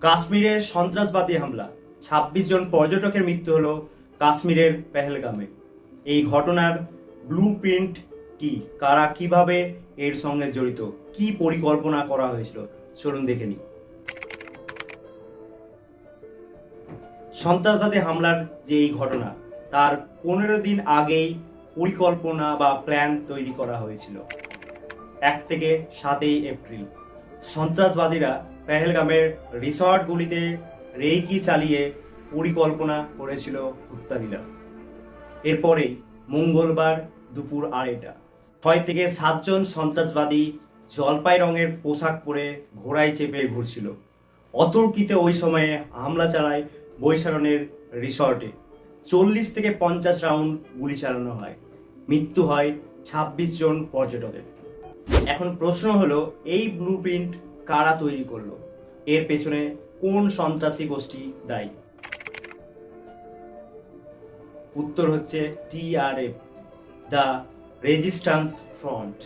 কাশ্মীরে সন্ত্রাসবাদী হামলা। ছাব্বিশ জন পর্যটকের মৃত্যু হলো কাশ্মীরের পেহেলগামে। এই ঘটনার ব্লু প্রিন্ট কি? কারা কীভাবে এর সঙ্গে জড়িত? কি পরিকল্পনা করা হয়েছিল? চলুন দেখে নিই। সন্ত্রাসবাদী হামলার যে এই ঘটনা, তার পনেরো দিন আগেই পরিকল্পনা বা প্ল্যান তৈরি করা হয়েছিল। এক থেকে সাতই এপ্রিল। সন্ত্রাসবাদীরা পেহেলগামের রিসর্টগুলিতে রেইকি চালিয়ে পরিকল্পনা করেছিল হত্যালীলা এরপরে মঙ্গলবার দুপুর আড়াইটা, ছয় থেকে সাতজন সন্ত্রাসবাদী জলপাই রঙের পোশাক পরে ঘোড়ায় চেপে ঘুরছিল। অতর্কিতে ওই সময়ে হামলা চালায় বৈশারণের রিসর্টে। চল্লিশ থেকে পঞ্চাশ রাউন্ড গুলি চালানো হয়। মৃত্যু হয় ছাব্বিশ জন পর্যটকের। এখন প্রশ্ন হলো, এই ব্লু প্রিন্ট কারা তৈরি করল? এর পেছনে কোন সন্ত্রাসী গোষ্ঠী দায়ী? উত্তর হচ্ছে টিআরএফ, দ্য রেজিস্ট্যান্স ফ্রন্ট।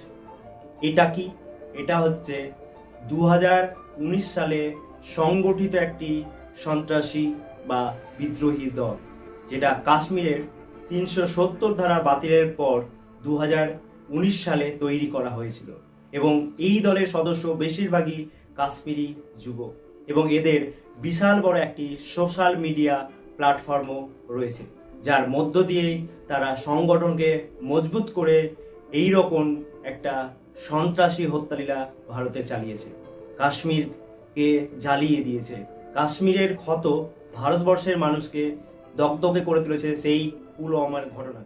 এটা কি? এটা হচ্ছে দু হাজার উনিশ সালে সংগঠিত একটি সন্ত্রাসী বা বিদ্রোহী দল, যেটা কাশ্মীরের তিনশো সত্তর ধারা বাতিলের পর দু হাজার উনিশ সালে তৈরি করা হয়েছিল। এবং এই দলের সদস্য বেশিরভাগই কাশ্মীরি যুবক এবং এদের বিশাল বড় একটি সোশ্যাল মিডিয়া প্ল্যাটফর্মও রয়েছে, যার মধ্য দিয়েই তারা সংগঠনকে মজবুত করে এই রকম একটা সন্ত্রাসী হত্যালীলা ভারতে চালিয়েছে। কাশ্মীরকে জ্বালিয়ে দিয়েছে। কাশ্মীরের ক্ষত ভারতবর্ষের মানুষকে দগদগে করে তুলেছে সেই পুলওয়ামার ঘটনা